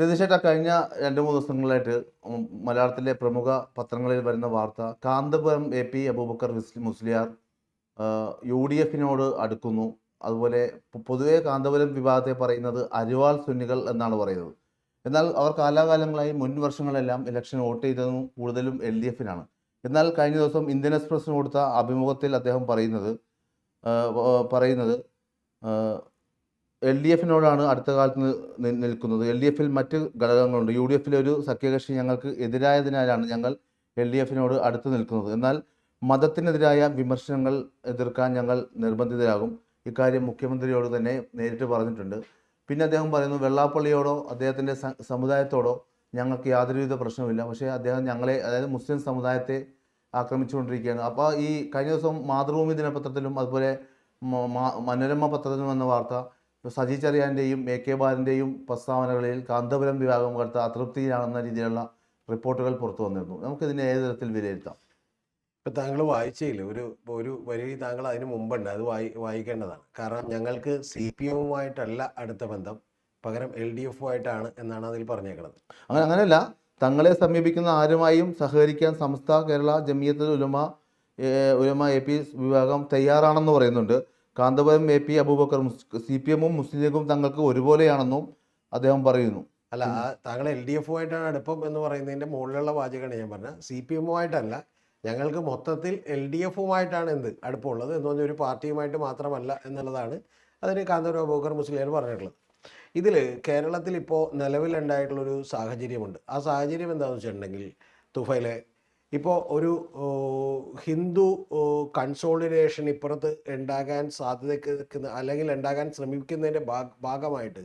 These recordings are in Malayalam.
രതീഷേട്ട കഴിഞ്ഞ രണ്ട് മൂന്ന് ദിവസങ്ങളായിട്ട് ഉം മലയാളത്തിലെ പ്രമുഖ പത്രങ്ങളിൽ വരുന്ന വാർത്ത Kanthapuram A P Aboobacker Musliyar U D എഫിനോട് അടുക്കുന്നു. അതുപോലെ പൊതുവെ കാന്തപുരം വിഭാഗത്തെ പറയുന്നത് അരിവാൾ സുന്നികൾ എന്നാണ് പറയുന്നത്. എന്നാൽ അവർ കാലാകാലങ്ങളായി മുൻ വർഷങ്ങളെല്ലാം ഇലക്ഷൻ വോട്ട് ചെയ്തതും കൂടുതലും എൽ ഡി എഫിനാണ്. എന്നാൽ കഴിഞ്ഞ ദിവസം ഇന്ത്യൻ എക്സ്പ്രസിന് കൊടുത്ത അഭിമുഖത്തിൽ അദ്ദേഹം പറയുന്നത് പറയുന്നത് എൽ ഡി എഫിനോടാണ് അടുത്ത കാലത്ത് നിൽക്കുന്നത്. എൽ ഡി എഫിൽ മറ്റ് ഘടകങ്ങളുണ്ട്. യു ഡി എഫിലെ ഒരു സഖ്യകക്ഷി ഞങ്ങൾക്ക് എതിരായതിനാലാണ് ഞങ്ങൾ എൽ ഡി എഫിനോട് അടുത്ത് നിൽക്കുന്നത്. എന്നാൽ മതത്തിനെതിരായ വിമർശനങ്ങൾ എതിർക്കാൻ ഞങ്ങൾ നിർബന്ധിതരാകും. ഇക്കാര്യം മുഖ്യമന്ത്രിയോട് തന്നെ നേരിട്ട് പറഞ്ഞിട്ടുണ്ട്. പിന്നെ അദ്ദേഹം പറയുന്നു വെള്ളാപ്പള്ളിയോടോ അദ്ദേഹത്തിന്റെ സമുദായത്തോടോ ഞങ്ങൾക്ക് യാതൊരുവിധ പ്രശ്നവുമില്ല. പക്ഷേ അദ്ദേഹം ഞങ്ങളെ അതായത് മുസ്ലിം സമുദായത്തെ ആക്രമിച്ചുകൊണ്ടിരിക്കുകയാണ്. അപ്പോൾ ഈ കഴിഞ്ഞ ദിവസം മാതൃഭൂമി ദിനപത്രത്തിലും അതുപോലെ മനോരമ പത്രത്തിലും വന്ന വാർത്ത സജി ചെറിയാന്റെയും എ കെ ബാലന്റെയും പ്രസ്താവനകളിൽ കാന്തപുരം വിഭാഗം കടുത്ത അതൃപ്തിയിലാണെന്ന രീതിയിലുള്ള റിപ്പോർട്ടുകൾ പുറത്തു വന്നിരുന്നു. നമുക്കിതിനെ ഏത് തരത്തിൽ വിലയിരുത്താം? ഇപ്പം താങ്കൾ വായിച്ചില്ല ഒരു ഒരു വരി താങ്കൾ അതിന് മുമ്പുണ്ട്. അത് വായി വായിക്കേണ്ടതാണ്. കാരണം ഞങ്ങൾക്ക് സി പി എമ്മുമായിട്ടല്ല അടുത്ത ബന്ധം. പകരം എൽ ഡി ആയിട്ടാണ് എന്നാണ് അതിൽ പറഞ്ഞേക്കുന്നത് അങ്ങനെ അങ്ങനെയല്ല. തങ്ങളെ സമീപിക്കുന്ന ആരുമായും സഹകരിക്കാൻ സംസ്ഥാന കേരള ജമിയത്തുൽ ഉലമ ഉലമ എ പി വിഭാഗം തയ്യാറാണെന്ന് പറയുന്നുണ്ട്. Kanthapuram A P Aboobacker C P എമ്മും മുസ്ലിം ലീഗും തങ്ങൾക്ക് ഒരുപോലെയാണെന്നും അദ്ദേഹം പറയുന്നു. അല്ല താങ്കൾ എൽ ഡി എഫുമായിട്ടാണ് അടുപ്പം എന്ന് പറയുന്നതിന്റെ മുകളിലുള്ള വാചകമാണ് ഞാൻ പറഞ്ഞത്. സി പി എമ്മുമായിട്ടല്ല ഞങ്ങൾക്ക് മൊത്തത്തിൽ എൽ ഡി എഫുമായിട്ടാണ് എന്ത് അടുപ്പമുള്ളത് എന്ന് പറഞ്ഞ ഒരു പാർട്ടിയുമായിട്ട് മാത്രമല്ല എന്നുള്ളതാണ് അതിന് കാന്തപുരം അബൂബക്കർ മുസ്ലിയാർ പറഞ്ഞിട്ടുള്ളത്. ഇതിൽ കേരളത്തിൽ ഇപ്പോൾ നിലവിലുണ്ടായിട്ടുള്ളൊരു സാഹചര്യമുണ്ട്. ആ സാഹചര്യം എന്താണെന്ന് വെച്ചിട്ടുണ്ടെങ്കിൽ തുഫയിലെ ഇപ്പോൾ ഒരു ഹിന്ദു കൺസോളിഡേഷൻ ഇപ്പുറത്ത് ഉണ്ടാകാൻ സാധ്യത അല്ലെങ്കിൽ ഉണ്ടാകാൻ ശ്രമിക്കുന്നതിന്റെ ഭാഗ- ഭാഗമായിട്ട്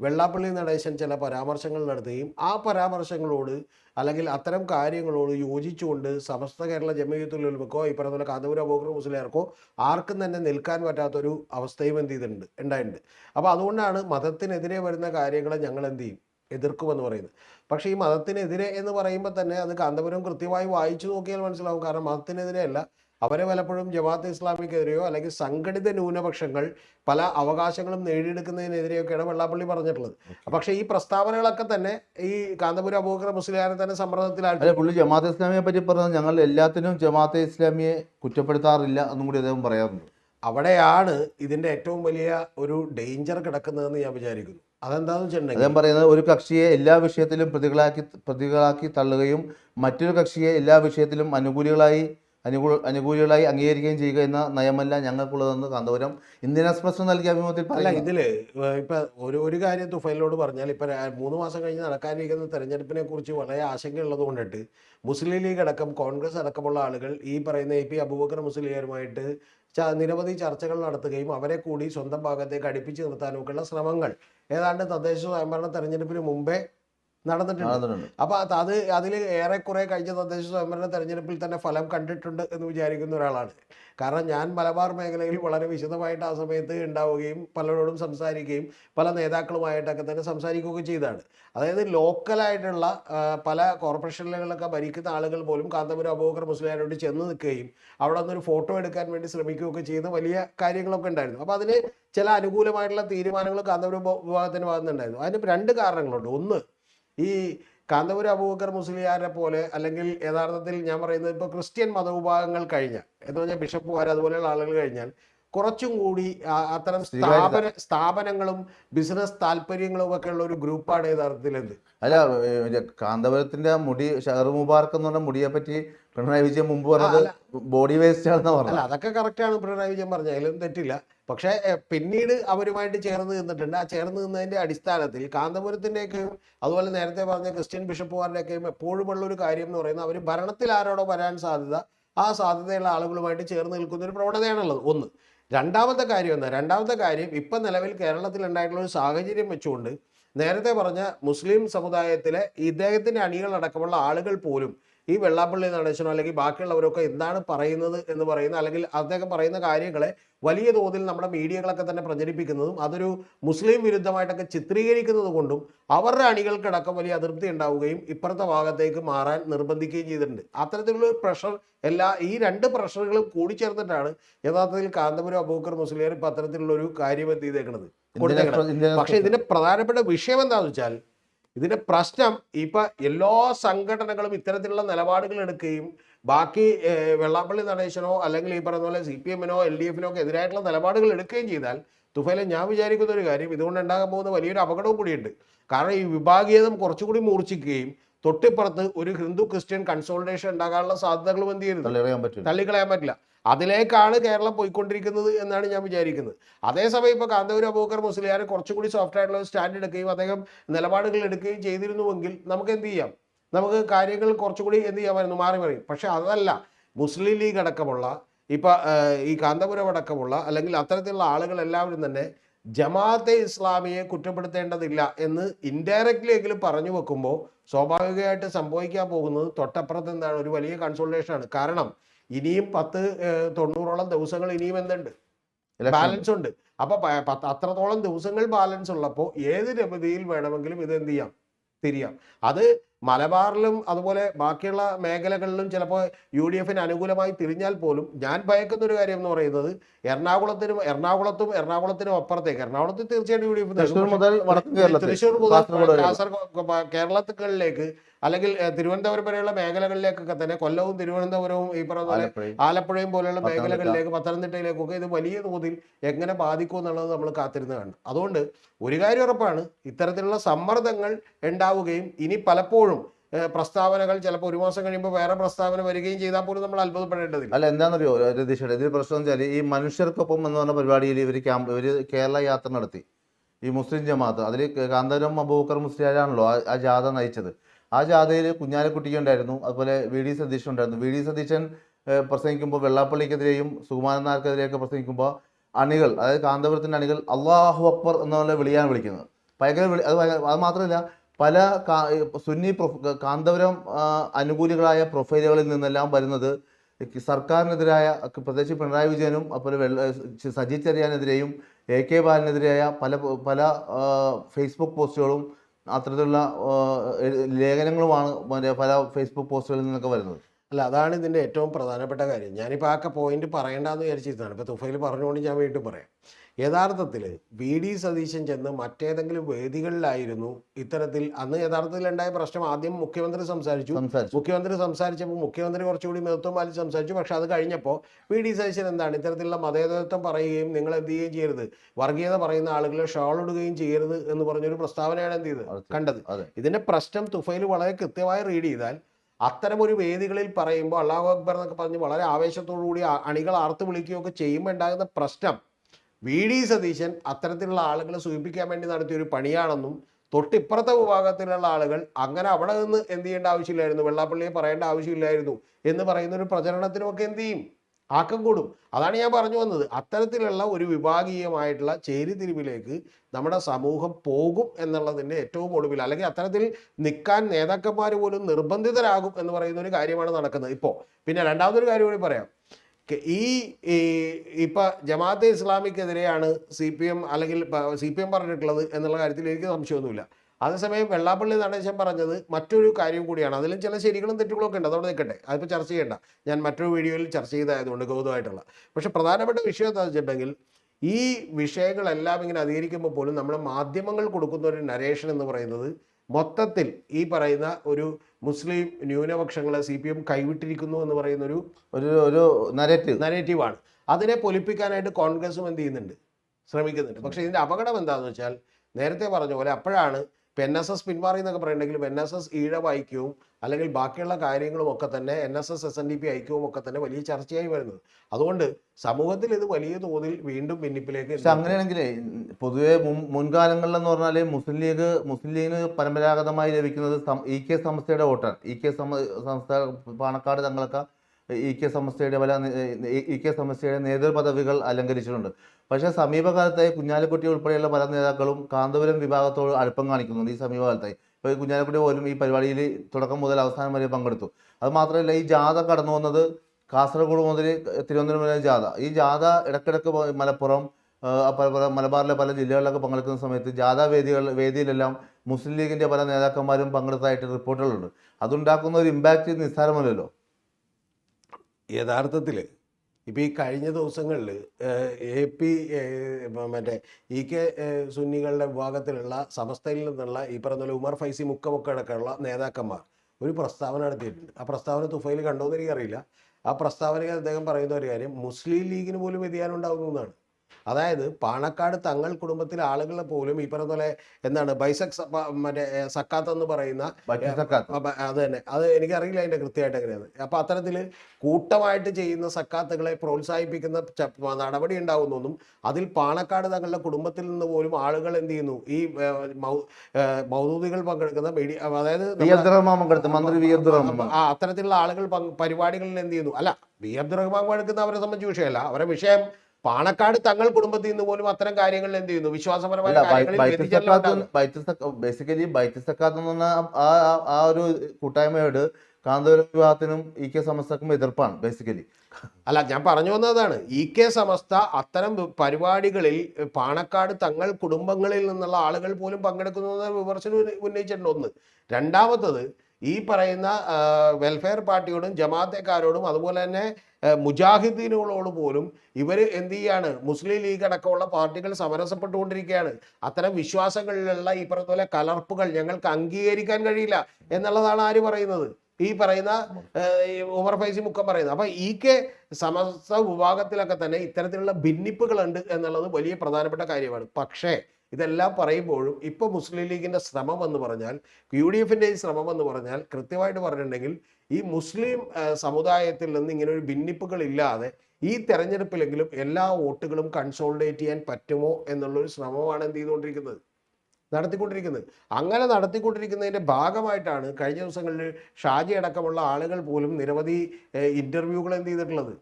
വെള്ളാപ്പള്ളി നടേശൻ ചില പരാമർശങ്ങൾ നടത്തുകയും ആ പരാമർശങ്ങളോട് അല്ലെങ്കിൽ അത്തരം കാര്യങ്ങളോട് യോജിച്ചുകൊണ്ട് സമസ്ത കേരള ജമയത്തുൽ ഉലമക്കോ ഈ പറഞ്ഞ പോലെ കാന്തപുര ബോക്കർ മുസ്ലിയാർക്കോ ആർക്കും തന്നെ നിൽക്കാൻ പറ്റാത്തൊരു അവസ്ഥയും എന്ത് ചെയ്തിട്ടുണ്ട് ഉണ്ടായിട്ടുണ്ട്. അപ്പോൾ അതുകൊണ്ടാണ് മതത്തിനെതിരെ വരുന്ന കാര്യങ്ങളെ ഞങ്ങൾ എന്ത് ചെയ്യും? എതിർക്കുമെന്ന് പറയുന്നത്. പക്ഷേ ഈ മതത്തിനെതിരെ എന്ന് പറയുമ്പോൾ തന്നെ അത് കാന്തപുരം കൃത്യമായി വായിച്ചു നോക്കിയാൽ മനസ്സിലാവും. കാരണം മതത്തിനെതിരെയല്ല. അവരെ പലപ്പോഴും ജമാഅത്ത് ഇസ്ലാമിക്കെതിരെയോ അല്ലെങ്കിൽ സംഘടിത ന്യൂനപക്ഷങ്ങൾ പല അവകാശങ്ങളും നേടിയെടുക്കുന്നതിനെതിരെയൊക്കെയാണ് വെള്ളാപ്പള്ളി പറഞ്ഞിട്ടുള്ളത്. പക്ഷെ ഈ പ്രസ്താവനകളൊക്കെ തന്നെ ഈ കാന്തപുരം അബൂക്കർ മുസ്ലിയാരെ തന്നെ സമ്മർദ്ദത്തിലാണ് പുള്ളി ജമാഅത്ത് ഇസ്ലാമിയെ പറ്റി പറഞ്ഞത് ഞങ്ങൾ എല്ലാത്തിനും ജമാഅത്തെ ഇസ്ലാമിയെ കുറ്റപ്പെടുത്താറില്ല എന്നും കൂടി അദ്ദേഹം പറയാറുണ്ട്. അവിടെയാണ് ഇതിന്റെ ഏറ്റവും വലിയ ഒരു ഡേഞ്ചർ കിടക്കുന്നതെന്ന് ഞാൻ വിചാരിക്കുന്നു. വെച്ചിട്ടുണ്ടെങ്കിൽ അദ്ദേഹം പറയുന്നത് ഒരു കക്ഷിയെ എല്ലാ വിഷയത്തിലും പ്രതികളാക്കി പ്രതികളാക്കി തള്ളുകയും മറ്റൊരു കക്ഷിയെ എല്ലാ വിഷയത്തിലും അനുകൂലികളായി അനുകൂല അനുകൂലികളായി അംഗീകരിക്കുകയും ചെയ്യുക എന്ന നയമല്ല ഞങ്ങൾക്കുള്ളതെന്ന് കാന്തപുരം ഇന്ത്യൻ എക്സ്പ്രസ് നൽകിയ അഭിമുഖത്തിൽ അല്ല ഇതിൽ ഇപ്പൊ ഒരു ഒരു കാര്യം തുഫൈലിനോട് പറഞ്ഞാൽ ഇപ്പൊ മൂന്ന് മാസം കഴിഞ്ഞ് നടക്കാനിരിക്കുന്ന തെരഞ്ഞെടുപ്പിനെ കുറിച്ച് വളരെ ആശങ്കയുള്ളത് കൊണ്ടിട്ട് മുസ്ലിം ലീഗ് അടക്കം കോൺഗ്രസ് അടക്കമുള്ള ആളുകൾ ഈ പറയുന്ന എ പി അബൂബക്കർ മുസ്ലിയാരുമായിട്ട് ച- നിരവധി ചർച്ചകൾ നടത്തുകയും അവരെ കൂടി സ്വന്തം ഭാഗത്തേക്ക് അടുപ്പിച്ച് നിർത്താനുമൊക്കെയുള്ള ശ്രമങ്ങൾ. ഏതാണ്ട് തദ്ദേശ സ്വയംഭരണ തെരഞ്ഞെടുപ്പിന് മുമ്പേ നടന്നിട്ടുണ്ട്. അപ്പൊ അത് അത് അതിൽ ഏറെക്കുറെ കഴിഞ്ഞ തദ്ദേശ സ്വയംഭരണ തെരഞ്ഞെടുപ്പിൽ തന്നെ ഫലം കണ്ടിട്ടുണ്ട് എന്ന് വിചാരിക്കുന്ന ഒരാളാണ്. കാരണം ഞാൻ മലബാർ മേഖലയിൽ വളരെ വിശദമായിട്ട് ആ സമയത്ത് ഉണ്ടാവുകയും പലരോടും സംസാരിക്കുകയും പല നേതാക്കളുമായിട്ടൊക്കെ തന്നെ സംസാരിക്കുകയൊക്കെ ചെയ്താണ്. അതായത് ലോക്കലായിട്ടുള്ള പല കോർപ്പറേഷനുകളിലൊക്കെ ഭരിക്കുന്ന ആളുകൾ പോലും കാന്തപുരം അബൂബക്കർ മുസ്ലിയാരോട് ചെന്ന് നിൽക്കുകയും അവിടെ നിന്നൊരു ഫോട്ടോ എടുക്കാൻ വേണ്ടി ശ്രമിക്കുകയൊക്കെ ചെയ്യുന്ന വലിയ കാര്യങ്ങളൊക്കെ ഉണ്ടായിരുന്നു. അപ്പോൾ അതിന് ചില അനുകൂലമായിട്ടുള്ള തീരുമാനങ്ങൾ കാന്തപുരം വിഭാഗത്തിന് ഭാഗത്തുനിന്നുണ്ടായിരുന്നു. അതിന് രണ്ട് കാരണങ്ങളുണ്ട്. ഒന്ന് ഈ കാന്തപുരം അബൂബക്കർ മുസ്ലിയാരെ പോലെ അല്ലെങ്കിൽ യഥാർത്ഥത്തിൽ ഞാൻ പറയുന്നത് ഇപ്പോൾ ക്രിസ്ത്യൻ മതവിഭാഗങ്ങൾ കഴിഞ്ഞ എന്ന് പറഞ്ഞാൽ ബിഷപ്പുമാർ അതുപോലെയുള്ള ആളുകൾ കഴിഞ്ഞാൽ കുറച്ചും കൂടി അത്തരം സ്ഥാപന സ്ഥാപനങ്ങളും ബിസിനസ് താല്പര്യങ്ങളും ഒക്കെ ഉള്ള ഒരു ഗ്രൂപ്പാണ് യഥാർത്ഥത്തിൽ എന്ത് അല്ല കാന്തപുരത്തിന്റെ മുടി ഷഹർ മുബാർക്ക് എന്ന് പറഞ്ഞ മുടിയെ പറ്റി പിണറായി വിജയൻ മുമ്പ് പറഞ്ഞത് ബോഡി വേസ്റ്റ് ആണെന്ന് അല്ല പറഞ്ഞത് അതൊക്കെ കറക്റ്റാണ് പിണറായി വിജയൻ പറഞ്ഞത്. അതിലൊന്നും തെറ്റില്ല. പക്ഷേ പിന്നീട് അവരുമായിട്ട് ചേർന്ന് നിന്നിട്ടുണ്ട്. ആ ചേർന്ന് നിന്നതിന്റെ അടിസ്ഥാനത്തിൽ കാന്തപുരത്തിന്റെയൊക്കെയും അതുപോലെ നേരത്തെ പറഞ്ഞ ക്രിസ്ത്യൻ ബിഷപ്പുമാരുടെയൊക്കെയും എപ്പോഴുമുള്ള ഒരു കാര്യം എന്ന് പറയുന്നത് അവർ ഭരണത്തിൽ ആരോടോ വരാൻ സാധ്യത ആ സാധ്യതയുള്ള ആളുകളുമായിട്ട് ചേർന്ന് നിൽക്കുന്ന ഒരു പ്രവണതയാണുള്ളത്. ഒന്ന്. രണ്ടാമത്തെ കാര്യം എന്താ? രണ്ടാമത്തെ കാര്യം ഇപ്പം നിലവിൽ കേരളത്തിൽ ഉണ്ടായിട്ടുള്ള ഒരു സാഹചര്യം വെച്ചുകൊണ്ട് നേരത്തെ പറഞ്ഞ മുസ്ലിം സമുദായത്തിലെ ഇദ്ദേഹത്തിന്റെ അണികളടക്കമുള്ള ആളുകൾ പോലും ഈ വെള്ളാപ്പള്ളി നടേശനോ അല്ലെങ്കിൽ ബാക്കിയുള്ളവരൊക്കെ എന്താണ് പറയുന്നത് എന്ന് പറയുന്ന അല്ലെങ്കിൽ അദ്ദേഹം പറയുന്ന കാര്യങ്ങളെ വലിയ തോതിൽ നമ്മുടെ മീഡിയകളൊക്കെ തന്നെ പ്രചരിപ്പിക്കുന്നതും അതൊരു മുസ്ലിം വിരുദ്ധമായിട്ടൊക്കെ ചിത്രീകരിക്കുന്നത് കൊണ്ടും അവരുടെ അണികൾക്കടക്കം വലിയ അതൃപ്തി ഉണ്ടാവുകയും ഇപ്പുറത്തെ ഭാഗത്തേക്ക് മാറാൻ നിർബന്ധിക്കുകയും ചെയ്തിട്ടുണ്ട്. അത്തരത്തിലുള്ള പ്രഷർ എല്ലാ ഈ രണ്ട് പ്രഷറുകളും കൂടി ചേർന്നിട്ടാണ് യഥാർത്ഥത്തിൽ കാന്തപുരം അബൂക്കർ മുസ്ലിയാർ ഇപ്പൊ അത്തരത്തിലുള്ള ഒരു കാര്യം എക്സ്പ്രസ് ഇന്ത്യൻ പക്ഷെ ഇതിന്റെ പ്രധാനപ്പെട്ട വിഷയം എന്താണെന്ന് വെച്ചാൽ ഇതിന്റെ പ്രശ്നം ഇപ്പൊ എല്ലാ സംഘടനകളും ഇത്തരത്തിലുള്ള നിലപാടുകൾ എടുക്കുകയും ബാക്കി വെള്ളാപ്പള്ളി നടേശനോ അല്ലെങ്കിൽ ഈ പറയുന്ന പോലെ സി പി എമ്മിനോ എൽ ഡി എഫിനോ ഒക്കെ എതിരായിട്ടുള്ള നിലപാടുകൾ എടുക്കുകയും ചെയ്താൽ തുഫയിലെ ഞാൻ വിചാരിക്കുന്ന ഒരു കാര്യം ഇതുകൊണ്ട് ഉണ്ടാകാൻ പോകുന്ന വലിയൊരു അപകടവും കൂടിയുണ്ട്. കാരണം ഈ വിഭാഗീയതം കുറച്ചുകൂടി മൂർച്ഛിക്കുകയും തൊട്ടിപ്പുറത്ത് ഒരു ഹിന്ദു ക്രിസ്ത്യൻ കൺസോൾട്ടേഷൻ ഉണ്ടാകാനുള്ള സാധ്യതകളും എന്ത് പറ്റില്ല. തള്ളിക്കളയാൻ പറ്റില്ല. അതിലേക്കാണ് കേരളം പോയിക്കൊണ്ടിരിക്കുന്നത് എന്നാണ് ഞാൻ വിചാരിക്കുന്നത്. അതേസമയം ഇപ്പോൾ കാന്തപുരം അബൂക്കർ മുസ്ലിയാർ കുറച്ചുകൂടി സോഫ്റ്റ് ആയിട്ടുള്ള സ്റ്റാൻഡ് എടുക്കുകയും അദ്ദേഹം നിലപാടുകൾ എടുക്കുകയും ചെയ്തിരുന്നുവെങ്കിൽ നമുക്ക് എന്ത് ചെയ്യാം? നമുക്ക് കാര്യങ്ങൾ കുറച്ചുകൂടി എന്ത് ചെയ്യാമായിരുന്നു? മാറി മറിയും പക്ഷെ അതല്ല മുസ്ലിം ലീഗ് അടക്കമുള്ള ഇപ്പൊ ഈ കാന്തപുരം അടക്കമുള്ള അല്ലെങ്കിൽ അത്തരത്തിലുള്ള ആളുകൾ എല്ലാവരും തന്നെ ജമാഅത്തെ ഇസ്ലാമിയെ കുറ്റപ്പെടുത്തേണ്ടതില്ല എന്ന് ഇൻഡയറക്റ്റ്ലി എങ്കിലും പറഞ്ഞു വെക്കുമ്പോൾ സ്വാഭാവികമായിട്ട് സംഭവിക്കാൻ പോകുന്നത് തൊട്ടപ്പുറത്ത് എന്താണ്? ഒരു വലിയ കൺസൾട്ടേഷൻ ആണ്. കാരണം ഇനിയും പത്ത് തൊണ്ണൂറോളം ദിവസങ്ങൾ ഇനിയും എന്തുണ്ട്? ബാലൻസ് ഉണ്ട്. അപ്പൊ അത്രത്തോളം ദിവസങ്ങൾ ബാലൻസ് ഉള്ളപ്പോൾ ഏത് രമതിയിൽ വേണമെങ്കിലും ഇത് എന്ത് ചെയ്യാം? തിരിയാം. അത് മലബാറിലും അതുപോലെ ബാക്കിയുള്ള മേഖലകളിലും ചിലപ്പോൾ യു ഡി എഫിന് അനുകൂലമായി തിരിഞ്ഞാൽ പോലും ഞാൻ ഭയക്കുന്ന ഒരു കാര്യം എന്ന് പറയുന്നത് എറണാകുളത്തിനും എറണാകുളത്തും എറണാകുളത്തിനും അപ്പുറത്തേക്ക്. എറണാകുളത്ത് തീർച്ചയായിട്ടും യു ഡി എഫ് തൃശ്ശൂർ മുതൽ കാസർഗോഡ്. അല്ലെങ്കിൽ തിരുവനന്തപുരം വരെയുള്ള മേഖലകളിലേക്കൊക്കെ തന്നെ കൊല്ലവും തിരുവനന്തപുരവും ഈ പറഞ്ഞ പോലെ ആലപ്പുഴയും. പോലെയുള്ള മേഖലകളിലേക്ക് പത്തനംതിട്ടയിലേക്കൊക്കെ ഇത് വലിയ തോതിൽ എങ്ങനെ ബാധിക്കും എന്നുള്ളത് നമ്മൾ കാത്തിരുന്ന് കാണും അതുകൊണ്ട് ഒരു കാര്യം ഉറപ്പാണ് ഇത്തരത്തിലുള്ള സമ്മർദ്ദങ്ങൾ ഉണ്ടാവുകയും ഇനി പലപ്പോഴും പ്രസ്താവനകൾ ചിലപ്പോൾ ഒരു മാസം കഴിയുമ്പോൾ വേറെ പ്രസ്താവന വരികയും ചെയ്താൽ പോലും നമ്മൾ അത്ഭുതപ്പെടേണ്ടതില്ല. അല്ല എന്താണെന്നറിയോ രതീഷയുടെ ഇതിൽ പ്രശ്നം വെച്ചാൽ ഈ മനുഷ്യർക്കൊപ്പം എന്ന് പറഞ്ഞ പരിപാടിയിൽ ഇവർ ക്യാമ്പ് ഇവർ കേരള യാത്ര നടത്തി. ഈ മുസ്ലിം ജമാഅത്ത് അതിൽ കാന്തപുരം അബൂക്കർ മുസ്ലിയാരാണല്ലോ ആ ജാഥ നയിച്ചത്. ആ ജാഥയിൽ കുഞ്ഞാലിക്കുട്ടിക്ക് ഉണ്ടായിരുന്നു. അതുപോലെ വി ഡി സതീശൻ ഉണ്ടായിരുന്നു. വി ഡി സതീശൻ പ്രസംഗിക്കുമ്പോൾ വെള്ളാപ്പള്ളിക്കെതിരെയും സുകുമാരൻ നായർക്കെതിരെയൊക്കെ പ്രസംഗിക്കുമ്പോൾ അണികൾ അതായത് കാന്തപുരത്തിന്റെ അണികൾ അള്ളാഹു അക്ബർ എന്നുള്ള വിളിയാണ് വിളിക്കുന്നത്. ഭയങ്കര വിളി അത് അത് മാത്രമല്ല പല സുന്നി പ്രൊ കാന്തപുരം അനുകൂലികളായ പ്രൊഫൈലുകളിൽ നിന്നെല്ലാം വരുന്നത് സർക്കാരിനെതിരായ പ്രത്യേകിച്ച് പിണറായി വിജയനും അതുപോലെ വെള്ള സജി ചെറിയാനെതിരെയും എ കെ ബാലനെതിരായ പല പല ഫേസ്ബുക്ക് പോസ്റ്റുകളും അത്തരത്തിലുള്ള ലേഖനങ്ങളുമാണ് മറ്റേ പല ഫേസ്ബുക്ക് പോസ്റ്റുകളിൽ നിന്നൊക്കെ വരുന്നത്. അല്ല അതാണ് ഇതിന്റെ ഏറ്റവും പ്രധാനപ്പെട്ട കാര്യം. ഞാനിപ്പോൾ ആ പോയിന്റ് പറയേണ്ടെന്ന് വിചാരിച്ചിരുന്നതാണ്. ഇപ്പോൾ തുഫയിൽ പറഞ്ഞുകൊണ്ട് ഞാൻ വീണ്ടും പറയാം. യഥാർത്ഥത്തിൽ വി ഡി സതീശൻ ചെന്ന് മറ്റേതെങ്കിലും വേദികളിലായിരുന്നു ഇത്തരത്തിൽ അന്ന് യഥാർത്ഥത്തിൽ ഉണ്ടായ പ്രശ്നം ആദ്യം മുഖ്യമന്ത്രി സംസാരിച്ചു. മുഖ്യമന്ത്രി സംസാരിച്ചപ്പോൾ മുഖ്യമന്ത്രി കുറച്ചുകൂടി മിതത്വം പാലിച്ച് സംസാരിച്ചു. പക്ഷെ അത് കഴിഞ്ഞപ്പോൾ വി ഡി സതീശൻ എന്താണ് ഇത്തരത്തിലുള്ള മതേതത്വം പറയുകയും നിങ്ങൾ എന്ത് ചെയ്യുകയും ചെയ്യരുത്. വർഗീയത പറയുന്ന ആളുകളെ ഷോൾ ഇടുകയും ചെയ്യരുത് എന്ന് പറഞ്ഞൊരു പ്രസ്താവനയാണ് എന്ത് ചെയ്തത്. കണ്ടത്. ഇതിന്റെ പ്രശ്നം തുഫയിൽ വളരെ കൃത്യമായി റീഡ് ചെയ്താൽ അത്തരം ഒരു വേദികളിൽ പറയുമ്പോൾ അള്ളാഹു അക്ബർ എന്നൊക്കെ പറഞ്ഞ് വളരെ ആവേശത്തോടു കൂടി അണികൾ ആർത്ത് വിളിക്കുകയൊക്കെ ചെയ്യുമ്പോൾ ഉണ്ടാകുന്ന പ്രശ്നം വി ഡി സതീശൻ അത്തരത്തിലുള്ള ആളുകളെ സൂചിപ്പിക്കാൻ വേണ്ടി നടത്തിയ ഒരു പണിയാണെന്നും തൊട്ടിപ്പുറത്തെ വിഭാഗത്തിലുള്ള ആളുകൾ അങ്ങനെ അവിടെ നിന്ന് എന്ത് ചെയ്യേണ്ട ആവശ്യമില്ലായിരുന്നു വെള്ളാപ്പള്ളിയെ പറയേണ്ട ആവശ്യമില്ലായിരുന്നു എന്ന് പറയുന്ന ഒരു പ്രചരണത്തിനുമൊക്കെ എന്ത് ചെയ്യും? ആക്കം കൂടും. അതാണ് ഞാൻ പറഞ്ഞു വന്നത്. അത്തരത്തിലുള്ള ഒരു വിഭാഗീയമായിട്ടുള്ള ചേരിതിരിവിലേക്ക് നമ്മുടെ സമൂഹം പോകും എന്നുള്ളതിന്റെ ഏറ്റവും ഒടുവിൽ അല്ലെങ്കിൽ അത്തരത്തിൽ നിൽക്കാൻ നേതാക്കന്മാർ പോലും നിർബന്ധിതരാകും എന്ന് പറയുന്ന ഒരു കാര്യമാണ് നടക്കുന്നത്. ഇപ്പോൾ പിന്നെ രണ്ടാമതൊരു കാര്യം കൂടി പറയാം. ഈ ഇപ്പം ജമാഅത്ത് ഇസ്ലാമിക്കെതിരെയാണ് സി പി എം അല്ലെങ്കിൽ സി പി എം പറഞ്ഞിട്ടുള്ളത് എന്നുള്ള കാര്യത്തിൽ എനിക്ക് സംശയമൊന്നുമില്ല. അതേസമയം വെള്ളാപ്പള്ളി നടേശൻ പറഞ്ഞത് മറ്റൊരു കാര്യം കൂടിയാണ്. അതിലും ചില ശരികളും തെറ്റുകളും ഒക്കെ ഉണ്ട്. അതോടെ നിൽക്കട്ടെ. അതിപ്പോൾ ചർച്ച ചെയ്യേണ്ട. ഞാൻ മറ്റൊരു വീഡിയോയിൽ ചർച്ച ചെയ്തായതുകൊണ്ട് ഗൗതമായിട്ടുള്ള. പക്ഷേ പ്രധാനപ്പെട്ട വിഷയം എന്താ വെച്ചിട്ടുണ്ടെങ്കിൽ ഈ വിഷയങ്ങളെല്ലാം ഇങ്ങനെ അധികരിക്കുമ്പോൾ പോലും നമ്മുടെ മാധ്യമങ്ങൾ കൊടുക്കുന്ന ഒരു നരേഷൻ എന്ന് പറയുന്നത് മൊത്തത്തിൽ ഈ പറയുന്ന ഒരു മുസ്ലിം ന്യൂനപക്ഷങ്ങളെ സി പി എം കൈവിട്ടിരിക്കുന്നു എന്ന് പറയുന്ന ഒരു ഒരു ഒരു നരേറ്റീവ് നരേറ്റീവാണ് അതിനെ പൊലിപ്പിക്കാനായിട്ട് കോൺഗ്രസും എന്ത് ചെയ്യുന്നുണ്ട്? ശ്രമിക്കുന്നുണ്ട്. പക്ഷേ ഇതിന്റെ അപകടം എന്താണെന്ന് വെച്ചാൽ നേരത്തെ പറഞ്ഞ പോലെ അപ്പോഴാണ് ഇപ്പം എൻ എസ് എസ് പിന്മാറി എന്നൊക്കെ പറയുന്നുണ്ടെങ്കിലും എൻ എസ് എസ് അല്ലെങ്കിൽ ബാക്കിയുള്ള കാര്യങ്ങളും ഒക്കെ തന്നെ N S S S N D P ഐക്യവും ഒക്കെ തന്നെ വലിയ ചർച്ചയായി വരുന്നത്. അതുകൊണ്ട് സമൂഹത്തിൽ ഇത് വലിയ തോതിൽ വീണ്ടും ഭിന്നിപ്പിലേക്ക് അങ്ങനെയാണെങ്കിൽ പൊതുവെ മുൻ മുൻകാലങ്ങളിലെന്ന് പറഞ്ഞാൽ മുസ്ലിം ലീഗ് മുസ്ലിം ലീഗിന് പരമ്പരാഗതമായി ലഭിക്കുന്നത് ഇ കെ സമസ്തയുടെ വോട്ടാണ്. ഇ കെ സമ സംസ്ഥ പാണക്കാട് തങ്ങളൊക്കെ ഇ കെ സമസ്തയുടെ പല ഇ- കെ സമസ്തയുടെ നേതൃപദവികൾ അലങ്കരിച്ചിട്ടുണ്ട്. പക്ഷേ സമീപകാലത്തായി കുഞ്ഞാലിക്കുട്ടി ഉൾപ്പെടെയുള്ള പല നേതാക്കളും കാന്തപുരം വിഭാഗത്തോട് അടുപ്പം കാണിക്കുന്നുണ്ട് ഈ സമീപകാലത്തായി. ഇപ്പോൾ കുഞ്ഞാലിക്കുട്ടി പോലും ഈ പരിപാടിയിൽ തുടക്കം മുതൽ അവസാനം വരെ പങ്കെടുത്തു. അത് മാത്രമല്ല ഈ ജാഥ കടന്നു വന്നത് കാസർഗോഡ് മുതൽ തിരുവനന്തപുരം വരെ ജാഥ. ഈ ജാഥ ഇടക്കിടക്ക് മലപ്പുറം മലബാറിലെ പല ജില്ലകളിലൊക്കെ പങ്കെടുക്കുന്ന സമയത്ത് ജാഥ വേദികൾ വേദിയിലെല്ലാം മുസ്ലിം ലീഗിന്റെ പല നേതാക്കന്മാരും പങ്കെടുത്തതായിട്ട് റിപ്പോർട്ടുകളുണ്ട്. അതുണ്ടാക്കുന്ന ഒരു ഇമ്പാക്റ്റ് നിസ്സാരമല്ലല്ലോ. യഥാർത്ഥത്തിൽ ഇപ്പം ഈ കഴിഞ്ഞ ദിവസങ്ങളിൽ എ പി മറ്റേ ഇ കെ സുന്നികളുടെ വിഭാഗത്തിലുള്ള സമസ്തയിൽ നിന്നുള്ള ഈ പറഞ്ഞ പോലെ ഉമർ ഫൈസി മുക്കമൊക്കെ അടക്കമുള്ള നേതാക്കന്മാർ ഒരു പ്രസ്താവന നടത്തിയിട്ടുണ്ട്. ആ പ്രസ്താവന തുഫയിൽ കണ്ടോ എന്ന് എനിക്കറിയില്ല. ആ പ്രസ്താവനയിൽ അദ്ദേഹം പറയുന്ന ഒരു കാര്യം മുസ്ലിം ലീഗിന് പോലും വ്യതിയാനം ഉണ്ടാകുന്നു എന്നാണ്. അതായത് പാണക്കാട് തങ്ങൾ കുടുംബത്തിലെ ആളുകളെ പോലും ഈ പറഞ്ഞ പോലെ എന്താണ് ബൈസക് മറ്റേ സക്കാത്ത് എന്ന് പറയുന്ന അത് തന്നെ. അത് എനിക്കറിയില്ല അതിന്റെ കൃത്യമായിട്ട് എങ്ങനെയാണ് അപ്പൊ അത്തരത്തിൽ കൂട്ടമായിട്ട് ചെയ്യുന്ന സക്കാത്തുകളെ പ്രോത്സാഹിപ്പിക്കുന്ന നടപടി ഉണ്ടാകുന്നൊന്നും അതിൽ പാണക്കാട് തങ്ങളുടെ കുടുംബത്തിൽ നിന്ന് പോലും ആളുകൾ എന്ത് ചെയ്യുന്നു? ഈ മൗദൂദികൾ പങ്കെടുക്കുന്ന മീഡിയ അതായത് മന്ത്രി അത്തരത്തിലുള്ള ആളുകൾ പരിപാടികളിൽ എന്ത് ചെയ്യുന്നു? അല്ല വി അബ്ദുറഹ്മാൻ പങ്കെടുക്കുന്ന അവരെ സംബന്ധിച്ച് വിഷയമല്ല. അവരെ വിഷയം പാണക്കാട് തങ്ങൾ കുടുംബത്തിൽ നിന്ന് പോലും അത്തരം കാര്യങ്ങളിൽ എന്ത് ചെയ്യുന്നു? വിശ്വാസപരമായ ബേസിക്കലി ബൈത്തുൽ സക്കാത്ത് എന്ന് പറഞ്ഞ ആ ഒരു കൂട്ടായ്മയോട് കാന്തപുര വിവാഹത്തിനും ഇ കെ സമസ്തക്കും എതിർപ്പാണ് ബേസിക്കലി അല്ല ഞാൻ പറഞ്ഞു വന്നതാണ് ഇ കെ സമസ്ത അത്തരം പരിപാടികളിൽ പാണക്കാട് തങ്ങൾ കുടുംബങ്ങളിൽ നിന്നുള്ള ആളുകൾ പോലും പങ്കെടുക്കുന്ന വിമർശനം ഉന്ന- ഉന്നയിച്ചിട്ടുണ്ട്. ഒന്ന്. രണ്ടാമത്തത് ഈ പറയുന്ന വെൽഫെയർ പാർട്ടിയോടും ജമാഅത്തേക്കാരോടും അതുപോലെ തന്നെ മുജാഹിദ്ദീനുകളോട് പോലും ഇവർ എന്ത് ചെയ്യാണ്? മുസ്ലിം ലീഗ് അടക്കമുള്ള പാർട്ടികൾ സമരസപ്പെട്ടുകൊണ്ടിരിക്കുകയാണ്. അത്തരം വിശ്വാസങ്ങളിലുള്ള ഈ പറഞ്ഞ കലർപ്പുകൾ ഞങ്ങൾക്ക് അംഗീകരിക്കാൻ കഴിയില്ല എന്നുള്ളതാണ് ആര് പറയുന്നത്? ഈ പറയുന്ന ഉമർ ഫൈസി മുക്കം പറയുന്നത്. അപ്പൊ ഈ കെ സമസ്ത വിഭാഗത്തിലൊക്കെ തന്നെ ഇത്തരത്തിലുള്ള ഭിന്നിപ്പുകളുണ്ട് എന്നുള്ളത് വലിയ പ്രധാനപ്പെട്ട കാര്യമാണ്. പക്ഷേ ഇതെല്ലാം പറയുമ്പോഴും ഇപ്പോൾ മുസ്ലിം ലീഗിന്റെ ശ്രമം എന്ന് പറഞ്ഞാൽ യു ഡി എഫിന്റെ ഈ ശ്രമം എന്ന് പറഞ്ഞാൽ കൃത്യമായിട്ട് പറഞ്ഞിട്ടുണ്ടെങ്കിൽ ഈ മുസ്ലിം സമുദായത്തിൽ നിന്ന് ഇങ്ങനെ ഒരു ഭിന്നിപ്പുകൾ ഇല്ലാതെ ഈ തെരഞ്ഞെടുപ്പിലെങ്കിലും എല്ലാ വോട്ടുകളും കൺസോളിഡേറ്റ് ചെയ്യാൻ പറ്റുമോ എന്നുള്ളൊരു ശ്രമമാണ് എന്ത് ചെയ്തുകൊണ്ടിരിക്കുന്നത്? നടത്തിക്കൊണ്ടിരിക്കുന്നത്. അങ്ങനെ നടത്തിക്കൊണ്ടിരിക്കുന്നതിന്റെ ഭാഗമായിട്ടാണ് കഴിഞ്ഞ ദിവസങ്ങളിൽ ഷാജി അടക്കമുള്ള ആളുകൾ പോലും നിരവധി ഇന്റർവ്യൂകൾ എന്ത് ചെയ്തിട്ടുള്ളത്?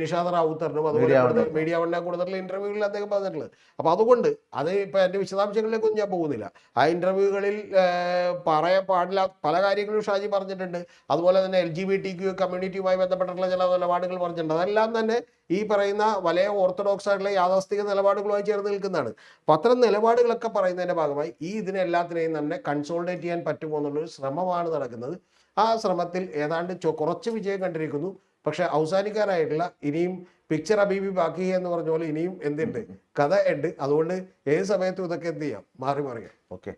നിഷാദ് റാവുത്തറിനും അതുപോലെ മീഡിയ വണ്ണ കൂടുതലുള്ള ഇന്റർവ്യൂകളിൽ അദ്ദേഹം പറഞ്ഞിട്ടുള്ളത്. അപ്പൊ അതുകൊണ്ട് അത് ഇപ്പൊ എന്റെ വിശദാംശങ്ങളിലേക്കൊന്നും ഞാൻ പോകുന്നില്ല. ആ ഇന്റർവ്യൂകളിൽ പറയാൻ പാടില്ല. പല കാര്യങ്ങളും ഷാജി പറഞ്ഞിട്ടുണ്ട്. അതുപോലെ തന്നെ L G B T Q കമ്മ്യൂണിറ്റിയുമായി ബന്ധപ്പെട്ടിട്ടുള്ള ചില നിലപാടുകൾ പറഞ്ഞിട്ടുണ്ട്. അതെല്ലാം തന്നെ ഈ പറയുന്ന വലയ ഓർത്തഡോക്സ് ആയിട്ടുള്ള യാഥാസ്ഥിക നിലപാടുകളുമായി ചേർന്ന് നിൽക്കുന്നതാണ്. അപ്പൊ അത്തരം നിലപാടുകളൊക്കെ പറയുന്നതിന്റെ ഭാഗമായി ഈ ഇതിനെല്ലാത്തിനെയും തന്നെ കൺസോൾഡേറ്റ് ചെയ്യാൻ പറ്റുമോ എന്നുള്ളൊരു ശ്രമമാണ് നടക്കുന്നത്. ആ ശ്രമത്തിൽ ഏതാണ്ട് കുറച്ച് വിജയം കണ്ടിരിക്കുന്നു. പക്ഷെ അവസാനിക്കാനായിട്ടുള്ള ഇനിയും പിക്ചർ അബീബി ബാക്കി എന്ന് പറഞ്ഞ പോലെ ഇനിയും എന്തുണ്ട്? കഥ ഉണ്ട്. അതുകൊണ്ട് ഏത് സമയത്തും ഇതൊക്കെ എന്ത് ചെയ്യാം? മാറി മറിയാം. ഓക്കെ